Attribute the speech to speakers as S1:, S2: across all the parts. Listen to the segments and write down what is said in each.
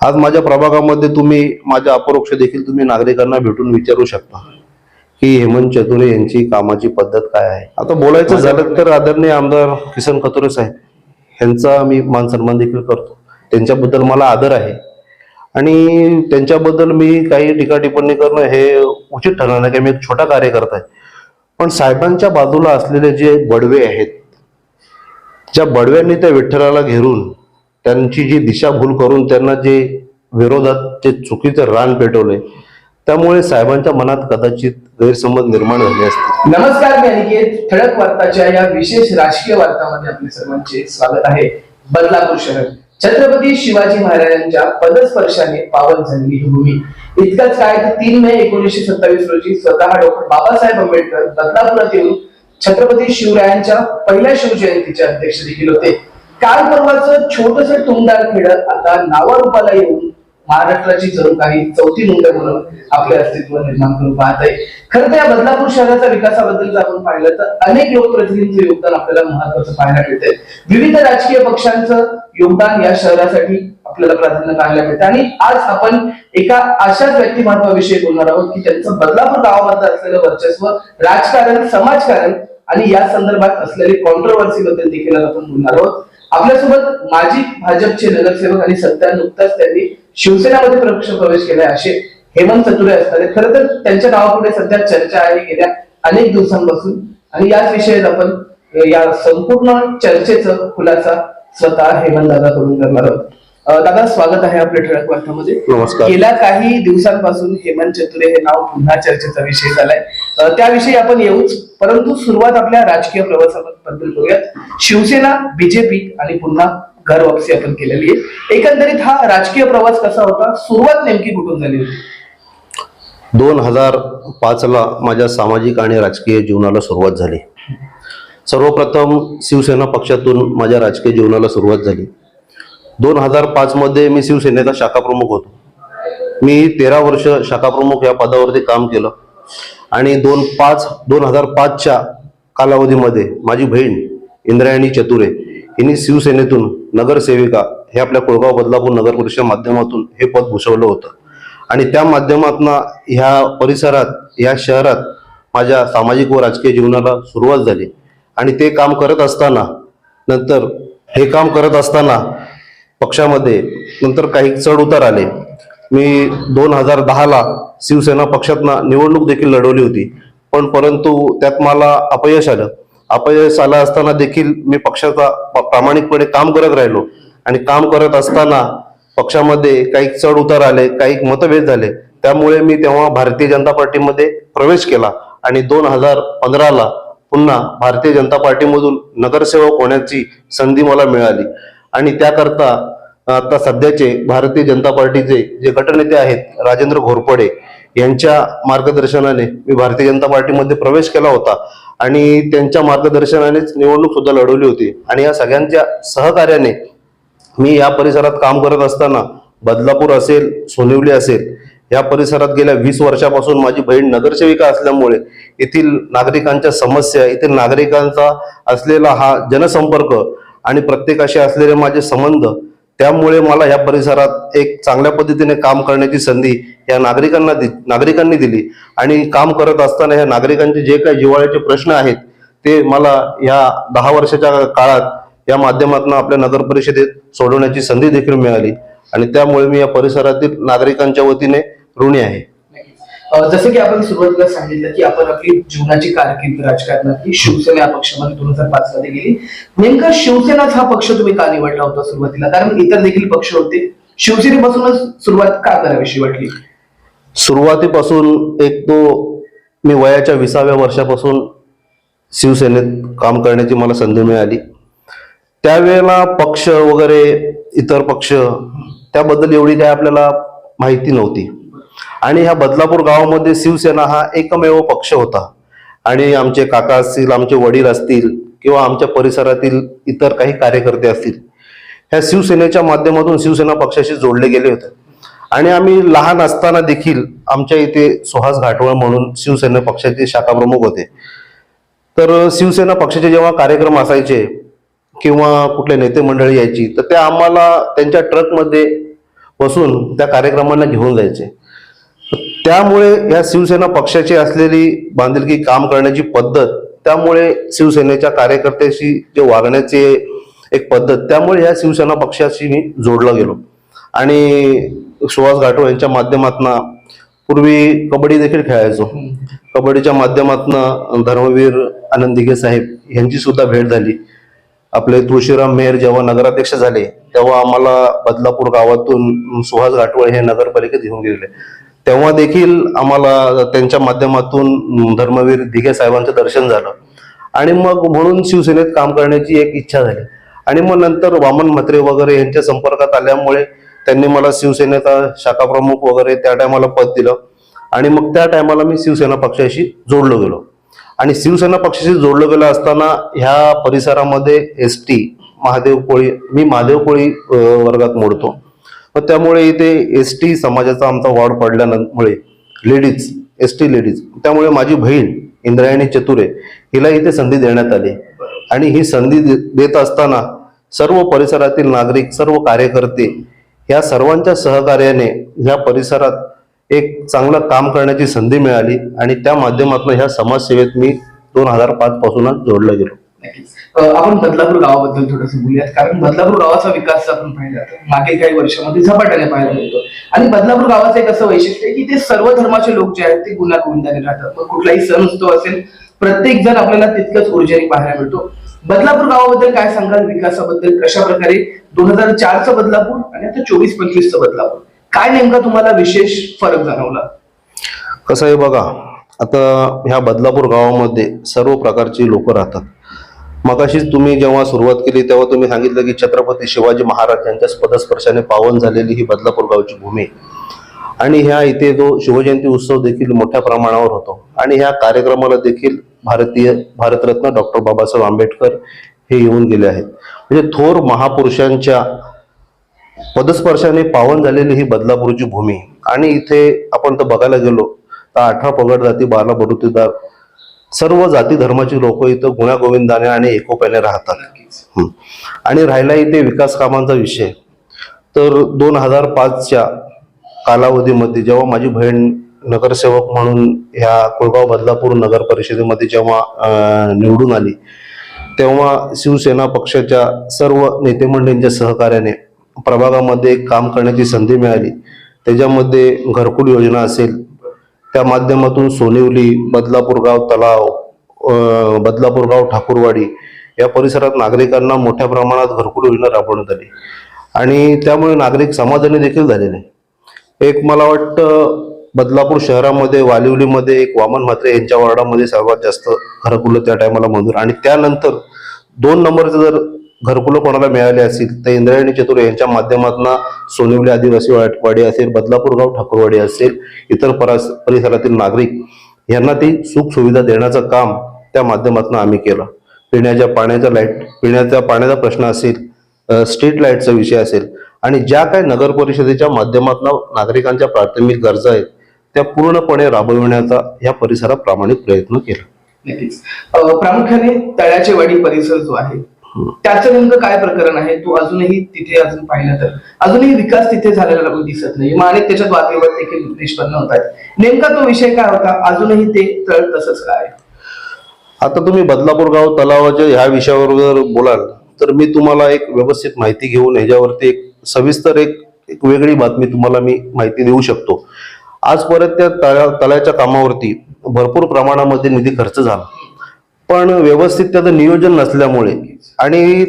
S1: आज माझ्या प्रभागामध्ये तुम्ही माझ्या अपरोक्ष देखील तुम्ही नागरिकांना भेटून विचारू शकता की हेमंत चतुरे यांची कामाची पद्धत काय आहे. आता बोलायचं झालं तर आदरणीय आमदार किसन कतोरे साहेब यांचा मी मान सन्मान देखील करतो. त्यांच्याबद्दल मला आदर आहे. आणि त्यांच्याबद्दल मी काही टीका टिप्पणी करणं हे उचित ठरणार नाही की मी एक छोटा कार्यकर्ता आहे. पण साहेबांच्या बाजूला असलेले जे बडवे आहेत ज्या बडव्यांनी त्या विठ्ठलाला घेरून त्यांची जी दिशाभूल करून त्यांना जे विरोधात जे चुकीचं रान पेटवले त्यामुळे साहेबांच्या मनात कदाचित गैरसमज निर्माण झाले असते
S2: नमस्कार ठळक वार्ताच्या या विशेष राजकीय वार्तामध्ये आपले सर्वांचे स्वागत आहे. बदलापूर शहर. छत्रपती शिवाजी महाराजांच्या पदस्पर्शाने पावन झालेली भूमी. इतकंच काय तर तीन मे एकोणीसशे सत्तावीस रोजी स्वतः डॉक्टर बाबासाहेब आंबेडकर बदलापुरात येऊन छत्रपती शिवरायांच्या पहिल्या शिवजयंतीचे अध्यक्ष देखील होते. काल परवाचं छोटस टुमदार खेळत आता नावारूपाला येऊन महाराष्ट्राची जणू काही चौथी नोंद म्हणून आपले अस्तित्व निर्माण करून पाहत आहे खरं तर या बदलापूर शहराच्या विकासाबद्दल जर आपण पाहिलं तर अनेक लोकप्रतिनिधींचं योगदान आपल्याला महत्वाचं पाहायला मिळतंय. विविध राजकीय पक्षांचं योगदान या शहरासाठी आपल्याला प्राधान्य पाहायला मिळतं आणि आज आपण एका अशाच व्यक्तिमत्वाविषयी बोलणार आहोत की त्यांचं बदलापूर गावामध्ये असलेलं वर्चस्व राजकारण समाजकारण आणि या संदर्भात असलेली कॉन्ट्रोवर्सी बद्दल देखील आपण बोलणार आहोत. आपल्यासोबत माजी भाजपचे नगरसेवक आणि सध्या नुकताच त्यांनी शिवसेनामध्ये प्रवेश प्रवेश केलाय असे हेमंत चतुरे असतात. खरं तर त्यांच्या नावापुढे सध्या चर्चा आहे गेल्या अनेक दिवसांपासून. आणि याच विषयात आपण या संपूर्ण चर्चेचं खुलासा स्वतः हेमंत दादा करून करणार आहोत. दादा स्वागत आहे आपल्या ठळक वार्तामध्ये. गेल्या काही दिवसांपासून हेमंत चतुरे हे नाव पुन्हा चर्चेचा विषय झालाय. त्याविषयी आपण येऊच. परंतु सुरुवात आपल्या राजकीय प्रवासाबद्दल करूयात शिवसेना बीजेपी आणि पुन्हा घर वापसी आपण केलेली आहे. एकंदरीत हा राजकीय प्रवास कसा होता? सुरुवात नेमकी कुठून झाली होती?
S1: दोन हजार पाचला माझ्या सामाजिक आणि राजकीय जीवनाला सुरुवात झाली. सर्वप्रथम शिवसेना पक्षातून माझ्या राजकीय जीवनाला सुरुवात झाली. दोन हजार पाचमध्ये मी शिवसेनेचा शाखा प्रमुख होतो. मी तेरा वर्ष शाखा प्रमुख या पदावरती काम केलं. आणि दोन पाच दोन हजार पाचच्या कालावधीमध्ये माझी बहीण इंद्रायणी चतुरे हिने शिवसेनेतून नगरसेविका हे आपल्या कोळगाव बदलापूर नगर परिषद माध्यमातून हे पद भूषवलं होतं. आणि त्या माध्यमातून ह्या परिसरात ह्या शहरात माझ्या सामाजिक व राजकीय जीवनाला सुरुवात झाली. आणि ते काम करत असताना नंतर हे काम करत असताना पक्षामध्ये नंतर काही चढ उतार आले. मी दोन हजार दहाला शिवसेना पक्षातनं निवडणूक देखील लढवली होती. पण परंतु त्यात मला अपयश आलं. अपयश आलं असताना देखील मी पक्षाचा प्रामाणिकपणे काम करत राहिलो. आणि काम करत असताना पक्षामध्ये काही चढ उतार आले काही मतभेद झाले. त्यामुळे मी तेव्हा भारतीय जनता पार्टीमध्ये प्रवेश केला. आणि दोन हजार पंधराला पुन्हा भारतीय जनता पार्टीमधून नगरसेवक होण्याची संधी मला मिळाली. आणि त्याकरता आता सध्याचे भारतीय जनता पार्टीचे जे गटनेते आहेत राजेंद्र घोरपडे यांच्या मार्गदर्शनाने मी भारतीय जनता पार्टीमध्ये प्रवेश केला होता. आणि त्यांच्या मार्गदर्शनानेच निवडणूक सुद्धा लढवली होती. आणि या सगळ्यांच्या सहकार्याने मी या परिसरात काम करत असताना बदलापूर असेल सोनिवली असेल या परिसरात गेल्या वीस वर्षापासून माझी बहीण नगरसेविका असल्यामुळे येथील नागरिकांच्या समस्या येथील नागरिकांचा असलेला हा जनसंपर्क आणि प्रत्येकाशी असलेले माझे संबंध त्यामुळे मला या परिसरात एक चांगल्या पद्धतीने काम करण्याची संधी या नागरिकांना दि नागरिकांनी दिली. आणि काम करत असताना या नागरिकांचे जे काही जिव्हाळ्याचे प्रश्न आहेत ते मला या दहा वर्षाच्या काळात या माध्यमातून आपल्या नगर परिषदेत सोडवण्याची संधी देखील मिळाली. आणि त्यामुळे मी या परिसरातील नागरिकांच्या वतीने ऋणी आहे.
S2: जसं की आपण सुरुवातीला सांगितलं की आपण आपली जीवनाची कारकीर्द राजकारणातली शिवसेना पक्षामध्ये दोन हजार पाच मध्ये गेली. नेमका शिवसेनाच हा पक्ष तुम्ही का निवडला होता सुरुवातीला? कारण इतर देखील पक्ष होते. शिवसेनेपासूनच सुरुवात का करावीशी वाटली?
S1: सुरुवातीपासून एक तो मी वयाच्या विसाव्या वर्षापासून शिवसेनेत काम करण्याची मला संधी मिळाली. त्यावेळेला पक्ष वगैरे इतर पक्ष त्याबद्दल एवढी काय आपल्याला माहिती नव्हती. आणि ह्या बदलापूर गावामध्ये शिवसेना हा एकमेव पक्ष होता. आणि आमचे काका असतील आमचे वडील असतील किंवा आमच्या परिसरातील इतर काही कार्यकर्ते असतील ह्या शिवसेनेच्या माध्यमातून शिवसेना पक्षाशी जोडले गेले होते. आणि आम्ही लहान असताना देखील आमच्या इथे सुहास घाटवळ म्हणून शिवसेना पक्षाचे शाखा प्रमुख होते. तर शिवसेना पक्षाचे जेव्हा कार्यक्रम असायचे किंवा कुठले नेते मंडळी यायची तर ते आम्हाला त्यांच्या ट्रकमध्ये बसून त्या कार्यक्रमांना घेऊन जायचे. त्यामुळे या शिवसेना पक्षाची असलेली बांधिलकी काम करण्याची पद्धत त्यामुळे शिवसेनेच्या कार्यकर्त्याशी जे वागण्याचे एक पद्धत त्यामुळे या शिवसेना पक्षाशी मी जोडला गेलो. आणि सुहास घाटो यांच्या माध्यमातून पूर्वी कबड्डी देखील खेळायचो. कबड्डीच्या माध्यमातून धर्मवीर आनंद दिघे साहेब यांची सुद्धा भेट झाली. आपले तुळशीराम मेहर जेव्हा नगराध्यक्ष झाले तेव्हा आम्हाला बदलापूर गावातून सुहास घाटवळ हे नगरपालिकेत घेऊन गेलेले तेव्हा देखील आम्हाला त्यांच्या माध्यमातून धर्मवीर दिघे साहेबांचं दर्शन झालं. आणि मग म्हणून शिवसेनेत काम करण्याची एक इच्छा झाली. आणि मग नंतर वामन म्हात्रे वगैरे यांच्या संपर्कात आल्यामुळे त्यांनी मला शिवसेनेचा शाखा प्रमुख वगैरे त्या टायमाला पद दिलं. आणि मग त्या टायमाला मी शिवसेना पक्षाशी जोडलो गेलो. आणि शिवसेना पक्षाशी जोडलो गेलो असताना ह्या परिसरामध्ये एस टी महादेव कोळी मी महादेव कोळी वर्गात मोडतो. मग त्यामुळे इथे एस टी समाजाचा आमचा वॉर्ड पडल्यामुळे लेडीज एस टी लेडीज त्यामुळे माझी बहीण इंद्रायणी चतुरे हिला इथे संधी देण्यात आली. आणि ही संधी दे- देत असताना सर्व परिसरातील नागरिक सर्व कार्यकर्ते या सर्वांच्या सहकार्याने ह्या परिसरात एक चांगलं काम करण्याची संधी मिळाली. आणि त्या माध्यमातून ह्या समाजसेवेत मी दोन हजार पाचपासूनच जोडला गेलो.
S2: नक्कीच. आपण बदलापूर गावाबद्दल थोडस बोलूयात. कारण बदलापूर गावाचा विकास आपण पाहिला तर मागील काही वर्षामध्ये झपाट्याने पाहायला मिळतो. आणि बदलापूर गावाचं एक असं वैशिष्ट्य आहे की ते सर्व धर्माचे लोक जे आहेत ते गुन्हा गोविंदाने राहतात. मग कुठलाही सण उत्सव असेल प्रत्येक जण आपल्याला तितकंच ऊर्जेने पाहायला मिळतो. बदलापूर गावाबद्दल काय सांगाल? विकासाबद्दल कशा प्रकारे? दोन हजार चारचं बदलापूर आणि आता चोवीस पंचवीसचं बदलापूर. काय नेमका तुम्हाला विशेष फरक जाणवला?
S1: कसं आहे बघा आता ह्या बदलापूर गावामध्ये सर्व प्रकारची लोक राहतात. मगाशीच तुम्ही जेव्हा सुरुवात केली तेव्हा तुम्ही सांगितलं की छत्रपती शिवाजी महाराज यांच्या पदस्पर्शाने पावन झालेली ही बदलापूर गावची भूमी. आणि ह्या इथे जो शिवजयंती उत्सव देखील मोठ्या प्रमाणावर होतो. आणि ह्या कार्यक्रमाला देखील भारतीय भारतरत्न डॉक्टर बाबासाहेब आंबेडकर हे येऊन गेले आहेत. म्हणजे थोर महापुरुषांच्या पदस्पर्शाने पावन झालेली ही बदलापूरची भूमी. आणि इथे आपण तर बघायला गेलो तर अठरा पगड जाती बारा बडुतेदार सर्व जाती धर्माची लोक इथं गुण्यागोविंदाने आणि एकोप्याने राहतात. आणि राहिला इथे विकास कामांचा विषय. तर दोन हजार पाचच्या कालावधीमध्ये जेव्हा माझी बहीण नगरसेवक म्हणून ह्या कुळगाव बदलापूर नगर परिषदेमध्ये जेव्हा निवडून आली तेव्हा शिवसेना पक्षाच्या सर्व नेतेमंडळींच्या सहकार्याने प्रभागामध्ये काम करण्याची संधी मिळाली. त्याच्यामध्ये घरकुल योजना असेल त्या माध्यमातून सोनिवली बदलापूर गाव तलाव बदलापूरगाव बदलापूर गाव ठाकूरवाडी या परिसरात नागरिकांना मोठ्या प्रमाणात घरकुल योजना राबवण्यात आली. आणि त्यामुळे नागरिक समाधानी देखील झालेले. एक मला वाटतं बदलापूर शहरामध्ये वालिवलीमध्ये एक वामन म्हात्रे यांच्या वॉर्डामध्ये सर्वात जास्त घरकुलं त्या टायमाला मंजूर. आणि त्यानंतर दोन नंबरचं जर घरकुलं कोणाला मिळाले असतील तर इंद्रायणी चतुर यांच्या माध्यमातून सोनिवली आदिवासी वाट- वाडी असेल बदलापूर गाव ठाकूरवाडी असेल इतर परिसरातील नागरिक यांना ती सुख सुविधा देण्याचं काम त्या माध्यमातून आम्ही केलं. पिण्याच्या पाण्याचा लाइट पिण्याच्या पाण्याचा प्रश्न असेल स्ट्रीट लाईटचा विषय असेल आणि ज्या काही नगर परिषदेच्या माध्यमातून नागरिकांच्या प्राथमिक गरजा आहेत त्या पूर्णपणे राबविण्याचा या परिसरात प्रामाणिक प्रयत्न केला.
S2: प्रामुख्याने तळ्याचे वाडी परिसर जो आहे त्याचं नेमकं काय प्रकरण आहे? तो अजूनही तिथे अजून पाहिलं तर. अजूनही विकास तिथे झालेला दिसत नाही. मग अनेक त्याच्यात वादविवाद देखील निष्पन्न होत आहेत. नेमका तो विषय काय होता? अजूनही ते तळ तसंच काय
S1: आता तुम्ही बदलापूर गाव तलावाच्या ह्या विषयावर जर बोलाल तर मी तुम्हाला एक व्यवस्थित माहिती घेऊन ह्याच्यावरती एक सविस्तर एक एक वेगळी बातमी तुम्हाला मी माहिती देऊ शकतो. आजपर्यंत त्या तळ्या तळ्याच्या कामावरती भरपूर प्रमाणामध्ये निधी खर्च झाला. पण व्यवस्थित त्याचं नियोजन नसल्यामुळे आणि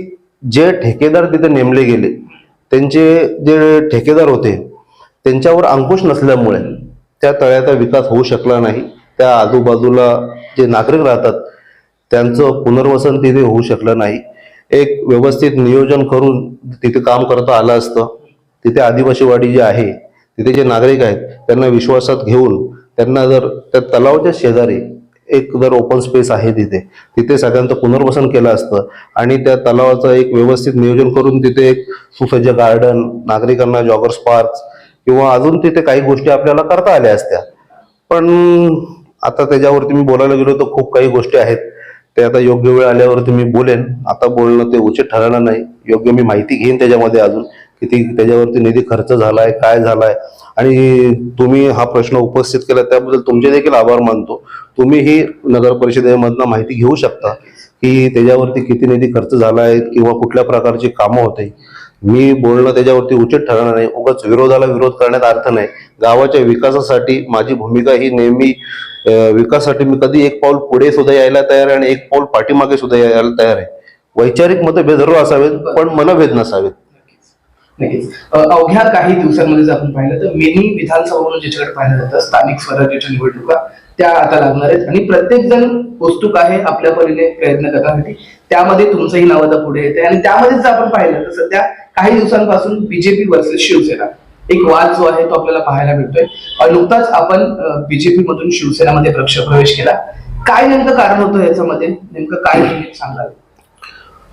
S1: जे ठेकेदार तिथे नेमले गेले त्यांचे जे ठेकेदार होते त्यांच्यावर अंकुश नसल्यामुळे त्या तळ्याचा विकास होऊ शकला नाही. त्या आजूबाजूला जे नागरिक राहतात त्यांचं पुनर्वसन तिथे होऊ शकलं नाही. एक व्यवस्थित नियोजन करून तिथे काम करता आलं असतं. तिथे आदिवासीवाडी जे जी आहे तिथे जे नागरिक आहेत त्यांना विश्वासात घेऊन त्यांना जर त्या तलावाच्या शेजारी एक जर ओपन स्पेस आहे तिथे तिथे सगळ्यांचं पुनर्वसन केलं असतं आणि त्या तलावाचं एक व्यवस्थित नियोजन करून तिथे एक सुसज्ज गार्डन नागरिकांना जॉगर्स पार्क किंवा अजून तिथे काही गोष्टी आपल्याला करता आल्या असत्या. पण आता त्याच्यावरती मी बोलायला गेलो तर खूप काही गोष्टी आहेत. ते आता योग्य वेळ आल्यावरती मी बोलेन. आता बोलणं ते उचित ठरणार नाही. योग्य मी माहिती घेईन त्याच्यामध्ये अजून. किती त्याच्यावरती निधी खर्च झालाय काय झालाय? आणि तुम्ही हा प्रश्न उपस्थित केला त्याबद्दल तुमचे देखील आभार मानतो. तुम्हीही नगर परिषदेमधनं माहिती घेऊ शकता की त्याच्यावरती किती निधी खर्च झाला आहे किंवा कुठल्या प्रकारची कामं होते मी बोलणं त्याच्यावरती उचित ठरणार नाही. उगाच विरोधाला विरोध करण्यात अर्थ नाही. गावाच्या विकासासाठी माझी भूमिका ही नेहमी विकासासाठी मी कधी एक पाऊल पुढे सुद्धा यायला तयार आहे आणि एक पाऊल पाठीमागे सुद्धा यायला तयार आहे. वैचारिक मतभेद जरूर असावेत पण मनभेद नसावेत.
S2: नक्कीच. अवघ्या काही दिवसांमध्ये जर आपण पाहिलं तर मेनी विधानसभा म्हणून ज्याच्याकडे पाहिलं जातं स्थानिक स्वराज्याच्या निवडणुका त्या आता लागणार आहेत. आणि प्रत्येक जण उत्सुक आहे आपल्या परीने प्रयत्न करण्यासाठी. त्यामध्ये तुमचंही नाव आता पुढे येते आणि त्यामध्ये जर आपण पाहिलं तर सध्या काही दिवसांपासून बीजेपी वर्सेस शिवसेना. एक वाद जो आहे तो आपल्याला पाहायला मिळतोय. नुकताच आपण बीजेपी मधून शिवसेनामध्ये पक्ष प्रवेश केला. काय नेमकं कारण होतं याच्यामध्ये? नेमकं काय तुम्ही सांगाल?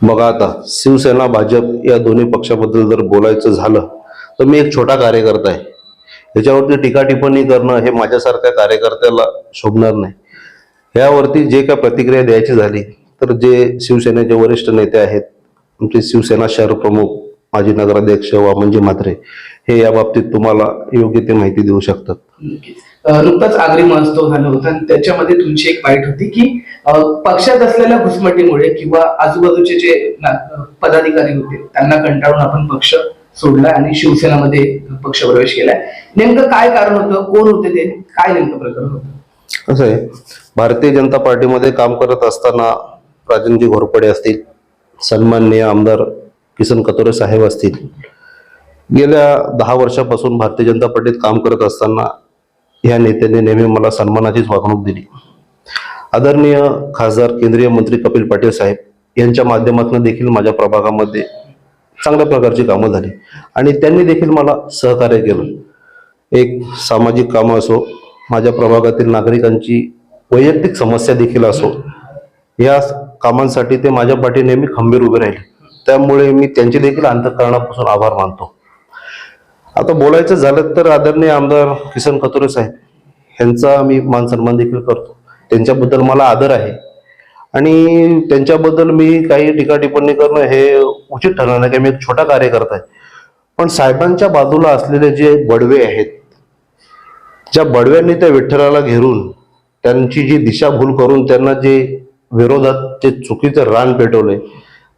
S1: बघा आता शिवसेना भाजप या दोन्ही पक्षाबद्दल जर बोलायचं झालं तर मी एक छोटा कार्यकर्ता आहे. याच्यावरती टीका टिप्पणी करणं हे माझ्यासारख्या कार्यकर्त्याला शोभणार नाही. यावरती जे काय प्रतिक्रिया द्यायची झाली तर जे शिवसेनेचे वरिष्ठ नेते आहेत आमचे शिवसेना शहर प्रमुख माजी नगराध्यक्ष वामनजी म्हणजे म्हात्रे हे या बाबतीत तुम्हाला योग्य ते माहिती देऊ शकतात.
S2: नुकताच आगरी महोत्सव झाला होता. आणि त्याच्यामध्ये तुमची एक वाईट होती की पक्षात असलेल्या घुसमटीमुळे किंवा आजूबाजूचे जे पदाधिकारी होते त्यांना कंटाळून आपण पक्ष सोडला आणि शिवसेनामध्ये पक्ष प्रवेश केलाय. नेमकं काय कारण होतं? कोण होते ते? काय नेमकं प्रकरण होतं?
S1: कसं आहे? भारतीय जनता पार्टीमध्ये काम करत असताना राजनजी घोरपडे असतील सन्माननीय आमदार किसन कतोरे साहेब असतील गेल्या दहा वर्षापासून भारतीय जनता पार्टीत काम करत असताना या नेत्याने नेहमी मला सन्मानाचीच वागणूक दिली. आदरणीय खासदार केंद्रीय मंत्री कपिल पाटील साहेब यांच्या माध्यमातून देखील माझ्या प्रभागामध्ये चांगल्या प्रकारची कामं झाली आणि त्यांनी देखील मला सहकार्य केलं. एक सामाजिक कामं असो माझ्या प्रभागातील नागरिकांची वैयक्तिक समस्या देखील असो या कामांसाठी ते माझ्या पाठी नेहमी खंबीर उभे राहिले. त्यामुळे मी त्यांचे देखील अंतकरणापासून आभार मानतो. आता बोलायचं झालं तर आदरणीय आमदार किसन कतोरे साहेब यांचा मी मानसन्मान देखील करतो. त्यांच्याबद्दल मला आदर आहे. आणि त्यांच्याबद्दल मी काही टीका टिप्पणी करणं हे उचित ठरणार नाही की मी एक छोटा कार्यकर्ता आहे. पण साहेबांच्या बाजूला असलेले जे बडवे आहेत ज्या बडव्यांनी त्या विठ्ठलाला घेरून त्यांची जी दिशाभूल करून त्यांना जे विरोधात जे चुकीचं रान पेटवले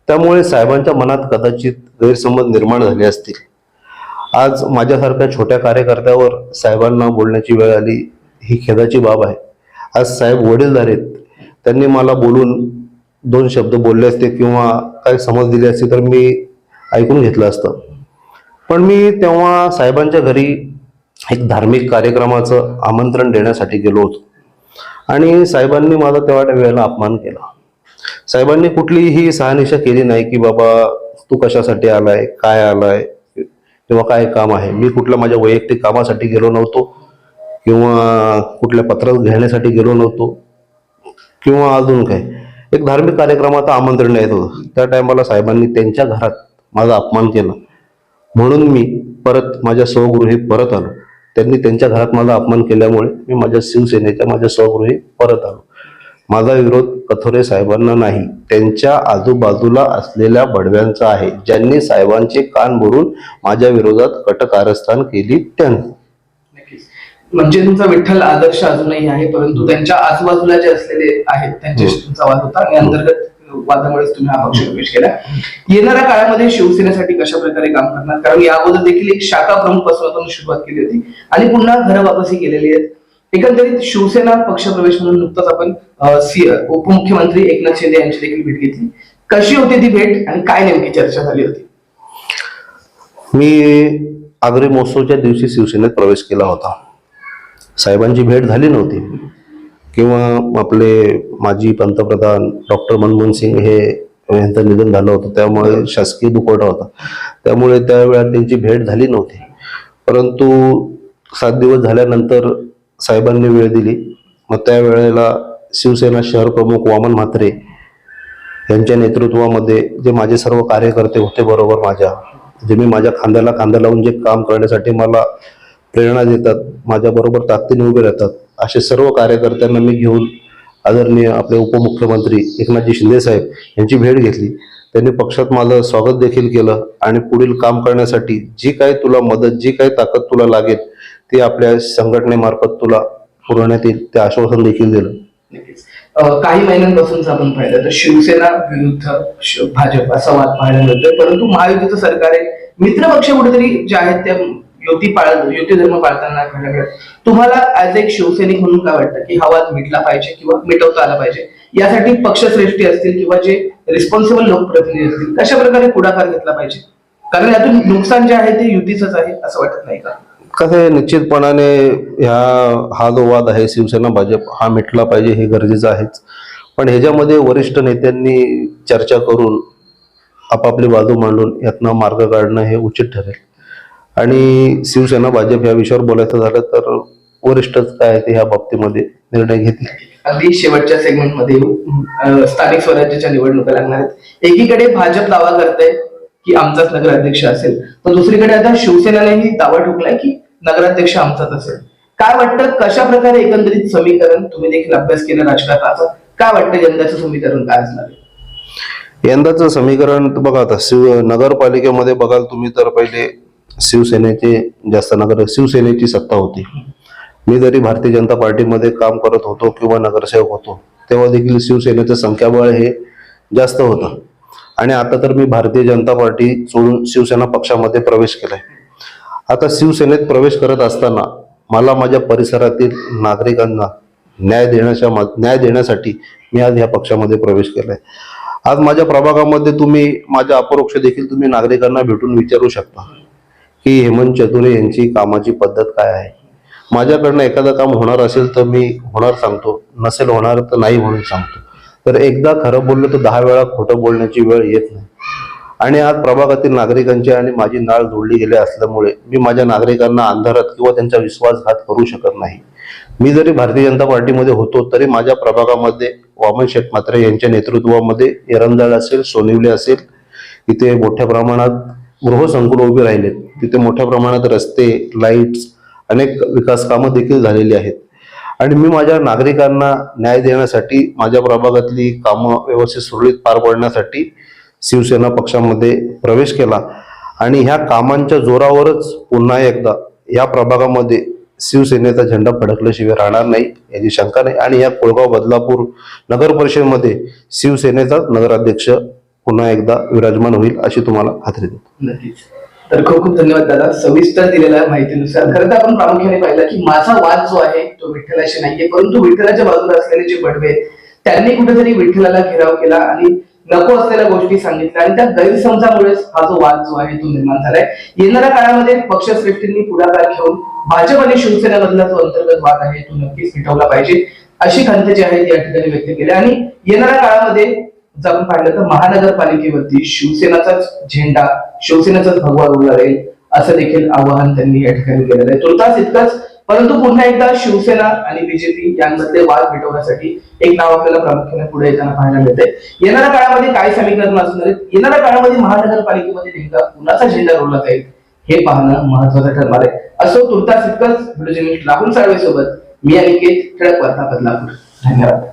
S1: त्यामुळे साहेबांच्या मनात कदाचित गैरसमज निर्माण झाले असतील. आज माझ्यासारख्या छोट्या कार्यकर्त्यावर साहेबांना बोलण्याची वेळ आली ही खेदाची बाब आहे. आज साहेब वडीलधार आहेत त्यांनी मला बोलून दोन शब्द बोलले असते किंवा काही समज दिली असते तर मी ऐकून घेतलं असतं. पण मी तेव्हा साहेबांच्या घरी एक धार्मिक कार्यक्रमाचं आमंत्रण देण्यासाठी गेलो होतो. आणि साहेबांनी माझा तेव्हा त्या वेळेला अपमान केला. साहेबांनी कुठलीही सहानिशा केली नाही की बाबा तू कशासाठी आलाय? काय आलाय? किंवा काय काम आहे? मी कुठल्या माझ्या वैयक्तिक कामासाठी गेलो नव्हतो किंवा कुठल्या पत्रात घेण्यासाठी गेलो नव्हतो किंवा अजून काय. एक धार्मिक कार्यक्रमाचं आमंत्रण येत होतं. त्या टायमाला साहेबांनी त्यांच्या घरात माझा अपमान केला. म्हणून मी परत माझ्या स्वगृही परत आलो. त्यांनी त्यांच्या घरात माझा अपमान केल्यामुळे मी माझ्या शिवसेनेच्या माझ्या स्वगृही परत आलो. माझा विरोध कथोरे साहेबांना नाही. त्यांच्या आजूबाजूला असलेल्या बडव्यांचा आहे. ज्यांनी साहेबांचे कान भरून माझ्या विरोधात कटकारस्थान केली त्यांनी.
S2: म्हणजे तुमचा विठ्ठल आदर्श अजूनही आहे परंतु त्यांच्या आजूबाजूला जे असलेले आहेत त्यांच्याशी तुमचा वाद होता आणि अंतर्गत वादामुळेच तुम्ही हा पक्ष प्रवेश केला. येणाऱ्या काळामध्ये शिवसेनेसाठी कशा प्रकारे काम करणार? कारण या अगोदर देखील एक शाखा प्रमुखपासून सुरुवात केली होती आणि पुन्हा घर वापसी केलेली आहेत. एकंदरीत शिवसेना पक्षप्रवेश म्हणून नुकताच आपण उपमुख्यमंत्री एकनाथ शिंदे यांची देखील भेट घेतली. कशी होती ती भेट आणि काय नेमकी चर्चा झाली होती?
S1: मी आग्रे महोत्सवच्या दिवशी शिवसेनेत प्रवेश केला होता. साहेबांची भेट झाली नव्हती. किंवा आपले माजी पंतप्रधान डॉक्टर मनमोहन सिंग हे यांचं निधन झालं होतं. त्यामुळे शासकीय दुखवटा होता. त्यामुळे त्यावेळेला त्यांची भेट झाली नव्हती. परंतु सात दिवस झाल्यानंतर साहेबांनी वेळ दिली. मग त्यावेळेला शिवसेना शहर प्रमुख वामन म्हात्रे यांच्या नेतृत्वामध्ये जे माझे सर्व कार्यकर्ते होते बरोबर माझ्या जे मी माझ्या खांद्याला खांदा लावून जे काम करण्यासाठी मला प्रेरणा देतात माझ्याबरोबर ताकदीने उभे राहतात असे सर्व कार्यकर्त्यांना मी घेऊन आदरणीय आपले उपमुख्यमंत्री एकनाथजी शिंदे साहेब यांची भेट घेतली. त्यांनी पक्षात माझं स्वागत देखील केलं आणि पुढील काम करण्यासाठी जी काय तुला मदत जी काही ताकद तुला लागेल ते आपल्या संघटनेमार्फत तुला पुरवण्यात येईल ते आश्वासन देखील दिलं.
S2: काही महिन्यांपासूनच आपण पाहिलं तर शिवसेना विरुद्ध भाजप असा वाद पाहायला मिळतोय. परंतु महायुतीचं सरकार आहे मित्रपक्ष कुठेतरी जे आहेत त्या युती पाळ युती धर्म पाळताना मिळत तुम्हाला ऍज एक शिवसैनिक म्हणून काय वाटतं की हा वाद मिटला पाहिजे किंवा मिटवता आला पाहिजे? यासाठी पक्षश्रेष्ठी असतील किंवा जे रिस्पॉन्सिबल लोकप्रतिनिधी असतील कशा प्रकारे पुढाकार घेतला पाहिजे? कारण यातून नुकसान जे आहे ते युतीच आहे असं वाटत नाही का?
S1: कसं आहे निश्चितपणाने ह्या हा जो वाद आहे शिवसेना भाजप हा मिटला पाहिजे हे गरजेचं आहेच. पण ह्याच्यामध्ये वरिष्ठ नेत्यांनी चर्चा करून आपापली बाजू मांडून यातनं मार्ग काढणं हे उचित ठरेल. आणि शिवसेना भाजप या विषयावर बोलायचं झालं तर वरिष्ठच काय आहे ते ह्या बाबतीमध्ये निर्णय घेतील.
S2: अगदी शेवटच्या सेगमेंटमध्ये स्थानिक स्वराज्याच्या निवडणुका लागणार आहेत. एकीकडे भाजप दावा करते की आमचाच नगराध्यक्ष असेल तर दुसरीकडे आता शिवसेनेनेही दावा ठोकलाय की नगराध्यक्ष आमचाच असेल. काय वाटतं कशा प्रकारे एकंदरीत समीकरण तुम्ही देखील अभ्यास केला राजकारणाचा काय वाटतं यंदाचं समीकरण काय असणार आहे?
S1: यंदाचं समीकरण बघा आता शिव नगरपालिकेमध्ये बघाल तुम्ही तर पहिले शिवसेनेचे जास्त नगर शिवसेनेची सत्ता होती. मी जरी भारतीय जनता पार्टीमध्ये काम करत होतो किंवा नगरसेवक होतो तेव्हा देखील शिवसेनेचं संख्याबळ हे जास्त होतं. आणि आता तर मी भारतीय जनता पार्टी सोडून शिवसेना पक्षामध्ये प्रवेश केलाय. आता शिवसेनेत प्रवेश करत असताना मला माझ्या परिसरातील नागरिकांना न्याय देण्याच्या मा- न्याय देण्यासाठी मी आज ह्या पक्षामध्ये प्रवेश केलाय. आज माझ्या प्रभागामध्ये तुम्ही माझ्या अपरोक्ष देखील तुम्ही नागरिकांना भेटून विचारू शकता की हेमंत चतुरे यांची कामाची पद्धत काय आहे. माझ्याकडनं एखादं काम होणार असेल तर मी होणार सांगतो नसेल होणार तर नाही म्हणून सांगतो. तर एकदा खरं बोललं तर दहा वेळा खोटं बोलण्याची वेळ येत नाही. आणि आज प्रभागातील नागरिकांची आणि माझी नाळ जोडली गेली असल्यामुळे मी माझ्या नागरिकांना अंधारात किंवा त्यांचा विश्वासघात करू शकत नाही. मी जरी भारतीय जनता पार्टीमध्ये होतो तरी माझ्या प्रभागामध्ये वामन शेठ म्हात्रे यांच्या नेतृत्वामध्ये एरंदाळ असेल सोनिवले असेल इथे मोठ्या प्रमाणात गृहसंकुल उभे राहिलेत. तिथे मोठ्या प्रमाणात रस्ते लाईट्स अनेक विकास कामं देखील झालेली आहेत. आणि मी माझ्या नागरिकांना न्याय देण्यासाठी माझ्या प्रभागातली कामं व्यवस्थित सुरळीत पार पाडण्यासाठी शिवसेना पक्षामध्ये प्रवेश केला आणि ह्या कामांच्या जोरावरच पुन्हा एकदा या प्रभागामध्ये शिवसेनेचा झेंडा फडकल्याशिवाय राहणार नाही याची शंका नाही. आणि या कोळगाव बदलापूर नगर परिषदेमध्ये शिवसेनेचा नगराध्यक्ष पुन्हा एकदा विराजमान होईल अशी तुम्हाला खात्री देतो.
S2: नक्कीच. तर खूप खूप धन्यवाद दादा. सविस्तर दिलेल्या माहितीनुसार खरं तर आपण प्रामुख्याने पाहिलं की माझा वाद जो आहे तो विठ्ठलाशी नाहीये परंतु विठ्ठलाच्या बाजूला असलेले जे बडवे त्यांनी कुठेतरी विठ्ठलाला घेराव केला आणि नको असलेल्या गोष्टी सांगितल्या आणि त्या गैरसमजामुळेच हा जो वाद जो आहे तो निर्माण झालाय. येणाऱ्या काळामध्ये पक्षश्रेष्ठींनी पुढाकार घेऊन भाजप आणि शिवसेनेमधला जो अंतर्गत वाद आहे तो नक्कीच मिटवला पाहिजे. अशी खंत जी आहे ती या ठिकाणी व्यक्त केली. आणि येणाऱ्या काळामध्ये जर आपण पाहिलं तर महानगरपालिकेवरती शिवसेनाचाच झेंडा शिवसेनेचाच भगवा उभा राहील असं देखील आवाहन त्यांनी या ठिकाणी केलेलं आहे. तुर्तास इतकंच परंतु पुन्हा एकदा शिवसेना आणि बीजेपी यांमधले वाद मिटवण्यासाठी एक नाव आपल्याला प्रामुख्याने पुढे येताना पाहायला मिळते येणाऱ्या काळामध्ये काय समीकरण असणार येणाऱ्या काळामध्ये महानगरपालिकेमध्ये नेमका कुणाचा झेंडा रोवला जाईल हे पाहणं महत्वाचं ठरणार आहे. असो तुर्तास इतकंच व्हिडिओ राहुल साळवे सोबत मी अनिकेत ठळक वार्ता बदलापूर धन्यवाद.